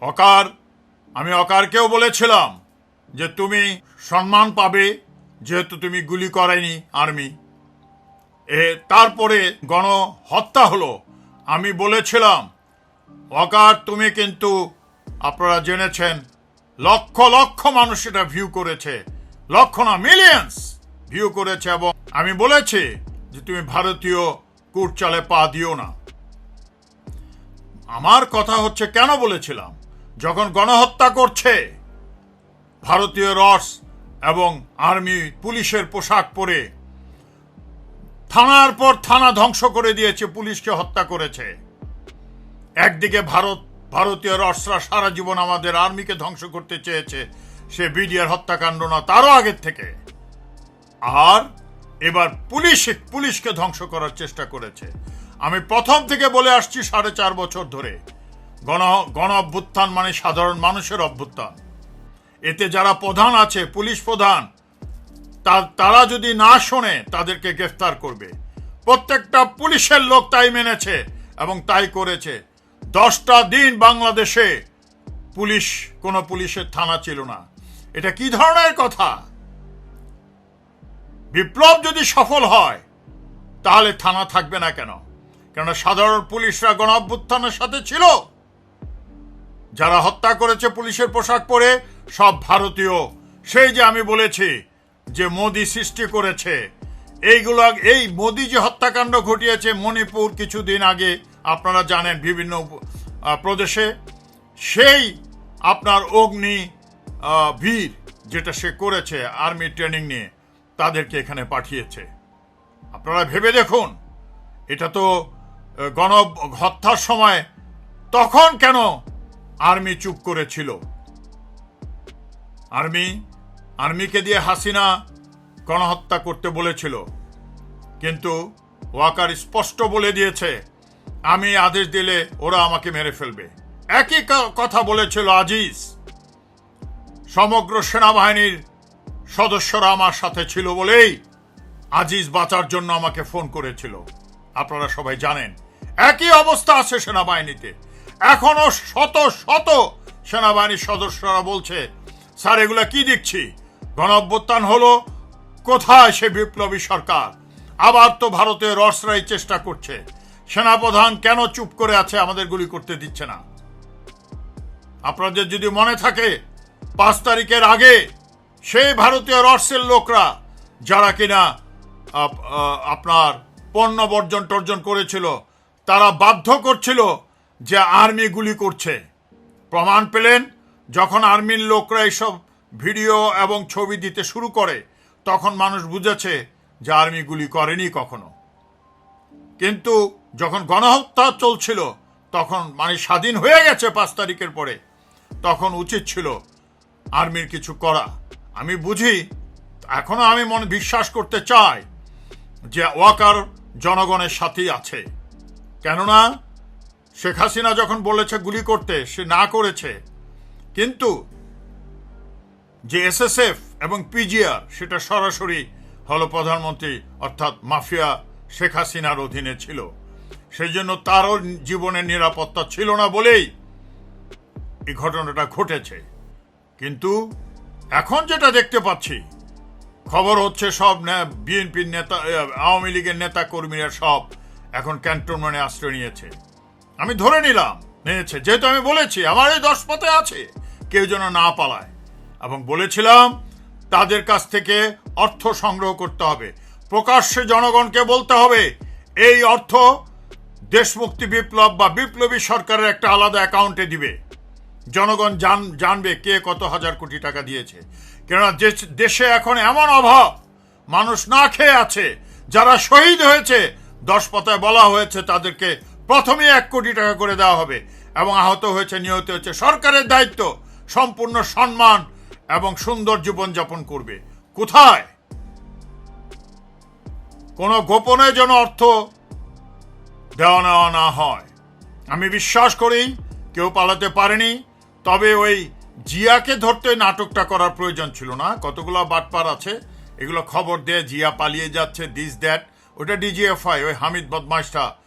অকার, আমি অকারকেও বলেছিলাম যে তুমি সম্মান পাবে যেহেতু তুমি গুলি করাইনি আর্মি। এ, তারপরে গণহত্যা হলো। আমি বলেছিলাম, অকার, তুমি কিন্তু, আপনারা জেনেছেন, লক্ষ লক্ষ মানুষ এটা ভিউ করেছে, লক্ষ না মিলিয়ন্স ভিউ করেছে এবং আমি বলেছি যে তুমি ভারতীয় কুটচালে পা দিও না। আমার কথা হচ্ছে কেন বলেছিলাম? যখন গণহত্যা করছে, ভারতীয় রস এবং আর্মি পুলিশের পোশাক পরে থানার পর থানা ধ্বংস করে দিয়েছে, পুলিশকে হত্যা করেছে। একদিকে ভারত, ভারতীয় রসরা সারা জীবন আমাদের আর্মিকে ধ্বংস করতে চেয়েছে, সে বিডিআর হত্যাকাণ্ড না, তারও আগের থেকে। আর এবার পুলিশ, পুলিশকে ধ্বংস করার চেষ্টা করেছে। আমি প্রথম থেকে বলে আসছি সাড়ে চার বছর ধরে। গণ গণ অভ্যুত্থান মানে সাধারণ মানুষের অভ্যুত্থান। এতে যারা প্রধান আছে, পুলিশ প্রধান তারা যদি না শোনে, তাদেরকে গ্রেফতার করবে। প্রত্যেকটা পুলিশের লোক তাই মেনেছে এবং তাই করেছে। দশটা দিন বাংলাদেশে পুলিশ, কোনো পুলিশের থানা ছিল না। এটা কি ধরনের কথা? বিপ্লব যদি সফল হয়, তাহলে থানা থাকবে না কেন? কেননা সাধারণ পুলিশরা গণ অভ্যুত্থানের সাথে ছিল। যারা হত্যা করেছে পুলিশের পোশাক পরে, সব ভারতীয়। সেই যে আমি বলেছি যে মোদি সৃষ্টি করেছে। এইগুলো এই মোদি যে হত্যাকাণ্ড ঘটিয়েছে মণিপুর কিছুদিন আগে, আপনারা জানেন বিভিন্ন প্রদেশে। সেই আপনার অগ্নি বীর যেটা সে করেছে আর্মি ট্রেনিং নিয়ে, তাদেরকে এখানে পাঠিয়েছে। আপনারা ভেবে দেখুন, এটা তো গণ হত্যার সময় তখন কেন আর্মি চুপ করেছিল। আর্মি, আর্মিকে দিয়ে হাসিনা গণহত্যা করতে বলেছিল। কিন্তু ওয়াকার স্পষ্ট বলে দিয়েছে, আমি আদেশ দিলে ওরা আমাকে মেরে ফেলবে। একই কথা বলেছিল আজিজ। সমগ্র সেনাবাহিনীর সদস্যরা আমার সাথে ছিল বলেই আজিজ বাঁচার জন্য আমাকে ফোন করেছিল। আপনারা সবাই জানেন, একই অবস্থা আছে সেনাবাহিনীতে। এখনও শত শত সেনাবাহিনীর সদস্যরা বলছে, স্যার, এগুলা কি দেখছি? গণ অভ্যুত্থান হলো, কোথায় সে বিপ্লবী সরকার? আবার তো ভারতের রসরাই চেষ্টা করছে। সেনাপ্রধান কেন চুপ করে আছে আমাদের গুলি করতে দিচ্ছে না? আপনাদের যদি মনে থাকে, পাঁচ তারিখের আগে সেই ভারতীয় রসের লোকরা, যারা কিনা আপনার পণ্য বর্জন টর্জন করেছিল, তারা বাধ্য করছিল যে আর্মি গুলি করছে। প্রমাণ পেলেন, যখন আর্মির লোকরা এইসব ভিডিও এবং ছবি দিতে শুরু করে, তখন মানুষ বুঝেছে যে আর্মি গুলি করেনি কখনো। কিন্তু যখন গণহত্যা চলছিল, তখন মানে স্বাধীন হয়ে গেছে পাঁচ তারিখের পরে, তখন উচিত ছিল আর্মির কিছু করা। আমি বুঝি, এখনও আমি মনে বিশ্বাস করতে চাই যে ওয়াকার জনগণের সাথেই আছে। কেননা শেখ হাসিনা যখন বলেছে গুলি করতে, সে না করেছে। কিন্তু যে এসএসএফ এবং পিজিআর, সেটা সরাসরি হলো প্রধানমন্ত্রী, অর্থাৎ মাফিয়া শেখ হাসিনার অধীনে ছিল। সেই জন্য তারও জীবনের নিরাপত্তা ছিল না বলেই এই ঘটনাটা ঘটেছে। কিন্তু এখন যেটা দেখতে পাচ্ছি, খবর হচ্ছে সব বিএনপির নেতা, আওয়ামী লীগের নেতা কর্মীরা সব এখন ক্যান্টনমেন্টে আশ্রয় নিয়েছে। আমি ধরে নিলাম নিয়েছে যেহেতু আমি বলেছি আমার এই দশ পথে আছে, কেউ যেন না পালায়। এবং বলেছিলাম, তাদের কাছ থেকে অর্থ সংগ্রহ করতে হবে। প্রকাশ্যে জনগণকে বলতে হবে, এই অর্থ দেশমুক্তি বিপ্লব বা বিপ্লবী সরকারের একটা আলাদা অ্যাকাউন্টে দিবে। জনগণ জান, জানবে কে কত হাজার কোটি টাকা দিয়েছে। কেননা দেশ- এখন এমন অভাব, মানুষ না খেয়ে আছে, যারা শহীদ হয়েছে, দশ পাতায় বলা হয়েছে তাদেরকে প্রথমে এক কোটি টাকা করে দেওয়া হবে এবং আহত হয়েছে নিহত হয়েছে সরকারের দায়িত্ব সম্পূর্ণ সম্মান এবং সুন্দর জীবনযাপন করবে। কোথায়? কোনো গোপনে যেন অর্থ দেওয়া নেওয়া না হয়। আমি বিশ্বাস করি কেউ পালাতে পারেনি তবে ওই জিয়াকে ধরতে নাটকটা করার প্রয়োজন ছিল না। কতগুলো বাটপার আছে এগুলো খবর দিয়ে জিয়া পালিয়ে যাচ্ছে দিস দ্যাট ওটা ডিজিএফআই ওই হামিদ বদমাইশটা আহ,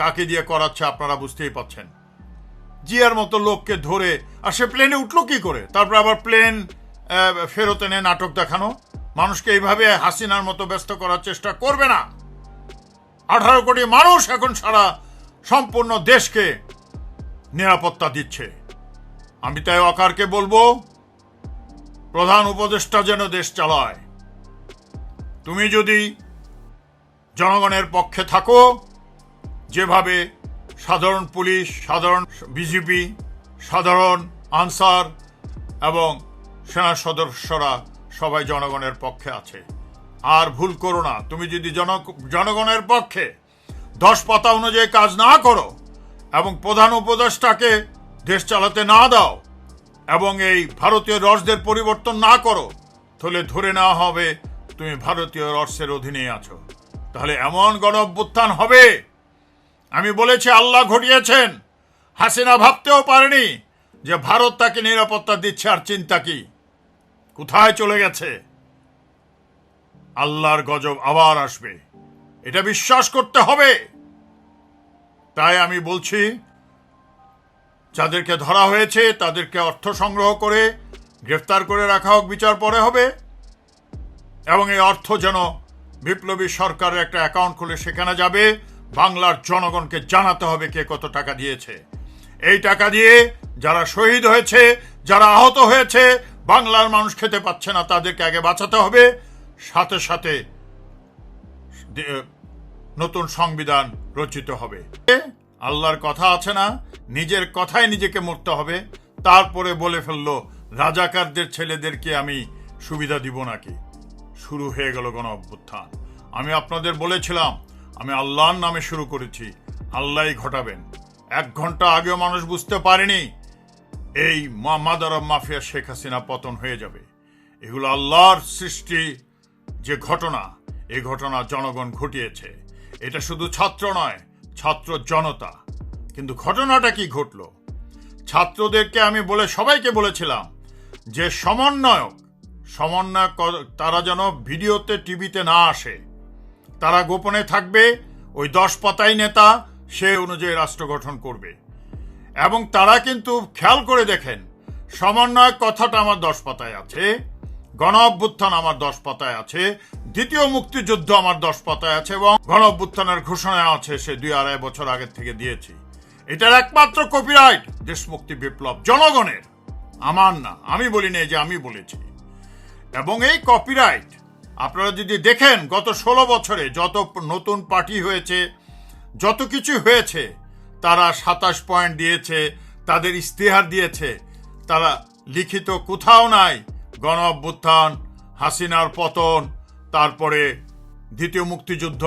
কাকে দিয়ে করাচ্ছে আপনারা বুঝতেই পাচ্ছেন। জিয়ার মতো লোককে ধরে, আর সে প্লেনে উঠল কি করে? তারপর আবার প্লেন ফেরত এনে নাটক দেখানো। মানুষকে এইভাবে হাসিনার মতো ব্যস্ত করার চেষ্টা করবে না। আঠারো কোটি মানুষ এখন সারা সম্পূর্ণ দেশকে নিরাপত্তা দিচ্ছে। আমি তাই অকারকে বলব, প্রধান উপদেষ্টা যেন দেশ চালায়। তুমি যদি জনগণের পক্ষে থাকো যেভাবে সাধারণ পুলিশ, সাধারণ বিজেপি সাধারণ আনসার এবং সেনা সদস্যরা সবাই জনগণের পক্ষে আছে। আর ভুল করো না। তুমি যদি জন জনগণের পক্ষে দশ পাতা অনুযায়ী কাজ না করো এবং প্রধান উপদেষ্টাকে দেশ চালাতে না দাও এবং এই ভারতীয় রসদের পরিবর্তন না করো, তাহলে ধরে নেওয়া হবে তুমি ভারতীয় রসের অধীনে আছো। তাহলে এমন গণ হবে আমি বলেছি আল্লাহ ঘটিয়েছেন। হাসিনা ভাবতেও পারেনি যে ভারত তাকে নিরাপত্তা দিচ্ছে আর চিন্তা কি। কোথায় চলে গেছে? আল্লাহর গজব আবার আসবে। এটা বিশ্বাস করতে হবে। তাই আমি বলছি, যাদেরকে ধরা হয়েছে তাদেরকে অর্থ সংগ্রহ করে গ্রেফতার করে রাখা হোক, বিচার পরে হবে। এবং এই অর্থ যেন বিপ্লবী সরকারের একটা অ্যাকাউন্ট খুলে সেখানে যাবে। বাংলার জনগণকে জানাতে হবে কে কত টাকা দিয়েছে। এই টাকা দিয়ে যারা শহীদ হয়েছে, যারা আহত হয়েছে, বাংলার মানুষ খেতে পাচ্ছে না, তাদেরকে আগে বাঁচাতে হবে। সাথে সাথে নতুন সংবিধান রচিত হবে। আল্লাহর কথা আছে না, নিজের কথায় নিজেকে মরতে হবে। তারপরে বলে ফেলল, রাজাকারদের ছেলেদেরকে আমি সুবিধা দিব নাকি? শুরু হয়ে গেল গণ অভ্যুত্থান আমি আপনাদের বলেছিলাম আমি আল্লাহর নামে শুরু করেছি। আল্লাহই ঘটাবেন। এক ঘণ্টা আগেও মানুষ বুঝতে পারেনি, এই মাদার মাফিয়া শেখ হাসিনা পতন হয়ে যাবে। এগুলো আল্লাহর সৃষ্টি যে ঘটনা এই ঘটনা জনগণ ঘটিয়েছে। এটা শুধু ছাত্র নয়, ছাত্র জনতা। কিন্তু ঘটনাটা কি ঘটলো? ছাত্রদেরকে আমি বলে, সবাইকে বলেছিলাম যে সমন্বয়ক সমন্বয়ক তারা যেন ভিডিওতে, টিভিতে না আসে। তারা গোপনে থাকবে, ওই দশ পাতাই নেতা সে অনুযায়ী রাষ্ট্র গঠন করবে। এবং তারা কিন্তু খেয়াল করে দেখেন, সমন্বয় কথাটা আমার দশ পাতায় আছে গণ অভ্যুত্থান আমার দশ পাতায় আছে, দ্বিতীয় মুক্তিযুদ্ধ আমার দশ পাতায় আছে এবং গণ অভ্যুত্থানের ঘোষণা আছে সে দুই আড়াই বছর আগের থেকে দিয়েছি। এটার একমাত্র কপিরাইট দেশ মুক্তি বিপ্লব জনগণের। আমার না, আমি বলিনি যে আমি বলেছি। এবং এই কপিরাইট আপনারা যদি দেখেন গত ষোলো বছরে যত নতুন পার্টি হয়েছে, যত কিছু হয়েছে, তারা সাতাশ পয়েন্ট দিয়েছে, তাদের ইস্তেহার দিয়েছে, তারা লিখিত কোথাও নাই, গণ অভ্যুত্থান, হাসিনার পতন, তারপরে দ্বিতীয় মুক্তিযুদ্ধ,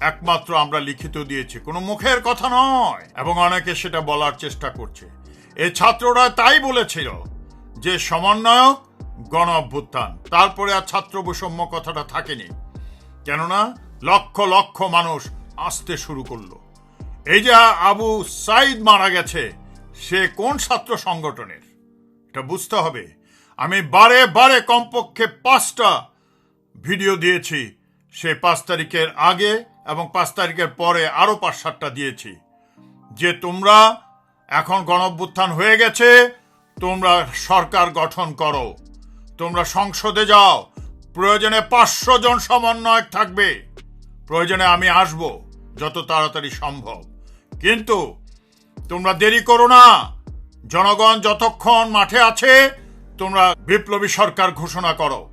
একমাত্র আমরা লিখিত দিয়েছি। কোনো মুখের কথা নয়। এবং অনেকে সেটা বলার চেষ্টা করছে। এ ছাত্ররা তাই বলেছিল যে সমন্বয়ক গণ অভ্যুত্থান তারপরে আর ছাত্র বৈষম্য কথাটা থাকেনি। কেননা লক্ষ লক্ষ মানুষ আসতে শুরু করল। এই যে আবু সাইদ মারা গেছে, সে কোন ছাত্র সংগঠনের? এটা বুঝতে হবে। আমি বারে বারে কমপক্ষে পাঁচটা ভিডিও দিয়েছি। সে পাঁচ তারিখের আগে এবং পাঁচ তারিখের পরে আরও পাঁচ সাতটা দিয়েছি। যে তোমরা এখন গণঅভ্যুত্থান হয়ে গেছে, তোমরা সরকার গঠন করো। তোমরা সংসদে যাও। প্রয়োজনে পাঁচশো জন সমন্বয়ক থাকবে। প্রয়োজনে আমি আসব, যত তাড়াতাড়ি সম্ভব। কিন্তু তোমরা দেরি করো না। জনগণ যতক্ষণ মাঠে আছে, তোমরা বিপ্লবী সরকার ঘোষণা করো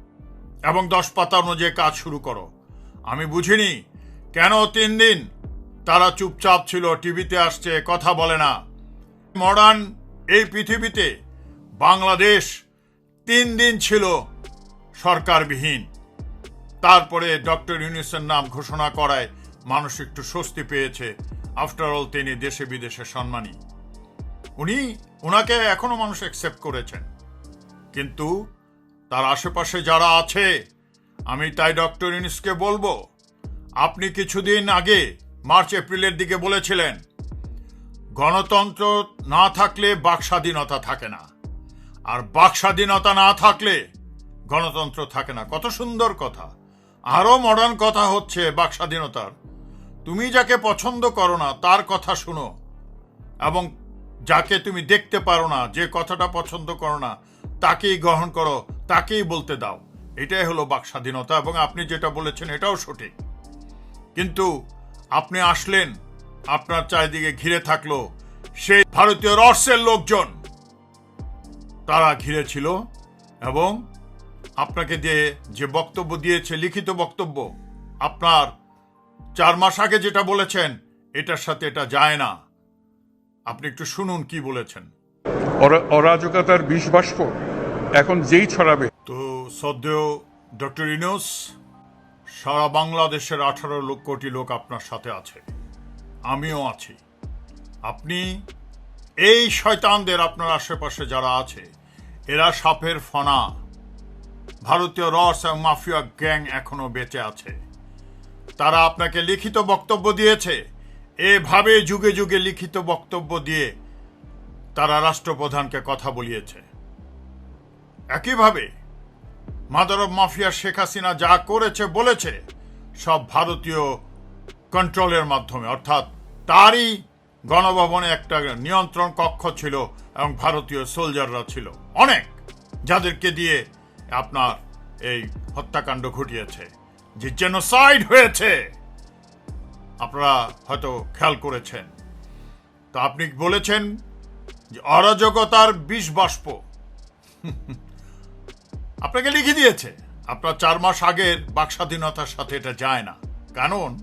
এবং দশ পাতা অনুযায়ী কাজ শুরু করো। আমি বুঝিনি কেন তিন দিন? তারা চুপচাপ ছিল, টিভিতে আসছে, কথা বলে না। মডার্ন এই পৃথিবীতে বাংলাদেশ তিন দিন ছিল সরকারবিহীন। তারপরে ডক্টর ইউনিসের নাম ঘোষণা করায় মানুষ একটু স্বস্তি পেয়েছে। আফটার অল তিনি দেশে বিদেশে সম্মানী। উনি ওনাকে এখনও মানুষ অ্যাকসেপ্ট করেছেন। কিন্তু তার আশেপাশে যারা আছে, আমি তাই ডক্টর ইউনিসকে বলব, আপনি কিছুদিন আগে মার্চ, এপ্রিলের দিকে বলেছিলেন, গণতন্ত্র না থাকলে বাক স্বাধীনতা থাকে না। আর বাক স্বাধীনতা না থাকলে গণতন্ত্র থাকে না। কত সুন্দর কথা। আরও মডার্ন কথা হচ্ছে বাক স্বাধীনতার তুমি যাকে পছন্দ করো না, তার কথা শুনো। এবং যাকে তুমি দেখতে পারো না, যে কথাটা পছন্দ করো না, তাকেই গ্রহণ করো, তাকেই বলতে দাও। এটাই হলো বাক স্বাধীনতা এবং আপনি যেটা বলেছেন এটাও সঠিক। কিন্তু আপনি আসলেন, আপনার চারিদিকে ঘিরে থাকল সেই ভারতীয় রহস্যের লোকজন। তারা ঘিরে ছিল এবং আপনাকে দিয়ে যে বক্তব্য দিয়েছে লিখিত বক্তব্য আপনার চার মাস আগে যেটা বলেছেন এটার সাথে এটা যায় না। আপনি একটু শুনুন কি বলেছেন। অরা- অরাজকতার বিষ বাষ্প এখন যেই ছড়াবে। তো সদ্য ডক্টর ইনোস সারা বাংলাদেশের আঠারো লক্ষ কোটি লোক আপনার সাথে আছে। আমিও আছি। আপনি এই শয়তানদের আপনার আশেপাশে যারা আছে, এরা সাপের ফনা। ভারতীয় রস এবং মাফিয়া গ্যাং এখনও বেঁচে আছে। তারা আপনাকে লিখিত বক্তব্য দিয়েছে। এভাবে যুগে যুগে লিখিত বক্তব্য দিয়ে তারা রাষ্ট্রপ্রধানকে কথা বলিয়েছে। একইভাবে mother of mafia Sheikh Hasina যা করেছে, বলেছে, সব ভারতীয় কন্ট্রোলের মাধ্যমে। অর্থাৎ তারই গণভবনে একটা নিয়ন্ত্রণ কক্ষ ছিল এবং ভারতীয় সোলজাররা ছিল। অনেক যাদেরকে দিয়ে আপনার এই হত্যাকাণ্ড ঘটিয়েছে। যে জেনোসাইড হয়েছে। আপনারা হয়তো খেয়াল করেছেন। তো আপনি বলেছেন যে অরাজকতার বিষ বাষ্প। আপনাকে লিখে দিয়েছে। আপনার চার মাস আগের বাকস্বাধীনতার সাথে এটা যায় না। কারণ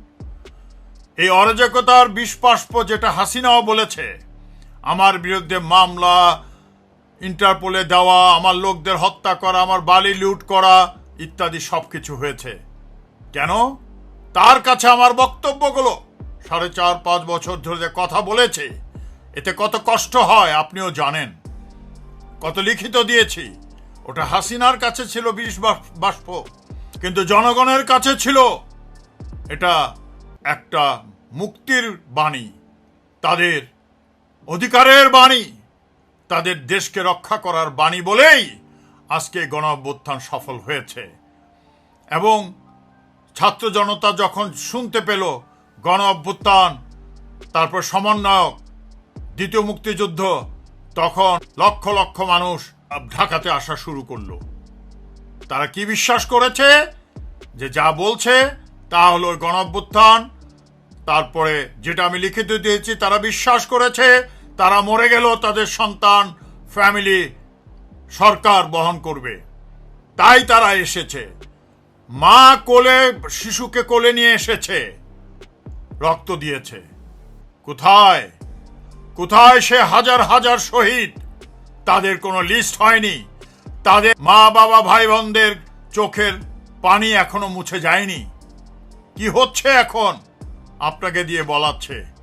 এই অরাজকতার বিষপাস্প যেটা হাসিনাও বলেছে, আমার বিরুদ্ধে মামলা, ইন্টারপোলে দেওয়া, আমার লোকদের হত্যা করা, আমার বালি লুট করা ইত্যাদি সব কিছু হয়েছে। কেন? তার কাছে আমার বক্তব্যগুলো সাড়ে চার, পাঁচ বছর ধরে যে কথা বলেছে, এতে কত কষ্ট হয় আপনিও জানেন। কত লিখিত দিয়েছি, ওটা হাসিনার কাছে ছিল বিষ বাষ্প কিন্তু জনগণের কাছে ছিল এটা একটা মুক্তির বাণী। তাদের অধিকারের বাণী। তাদের দেশকে রক্ষা করার বাণী বলেই আজকে গণ অভ্যুত্থান সফল হয়েছে। এবং ছাত্র জনতা যখন শুনতে পেল গণ অভ্যুত্থান তারপর সমন্বয়ক, দ্বিতীয় মুক্তিযুদ্ধ, তখন লক্ষ লক্ষ মানুষ ঢাকাতে আসা শুরু করল। তারা কি বিশ্বাস করেছে? যে যা বলছে তা হলো গণঅভ্যুত্থান তারপরে যেটা আমি লিখিত দিয়েছি, তারা বিশ্বাস করেছে, তারা মরে গেল তাদের সন্তান, ফ্যামিলি, সরকার বহন করবে। তাই তারা এসেছে। মা কোলে, শিশুকে কোলে নিয়ে এসেছে। রক্ত দিয়েছে। কোথায়? কোথায় সে হাজার হাজার শহীদ? তাদের কোনো লিস্ট হয়নি। তাদের মা, বাবা ভাই বোনদের চোখের পানি এখনও মুছে যায়নি। কি হচ্ছে এখন? আপনাকে দিয়ে বলাচ্ছে।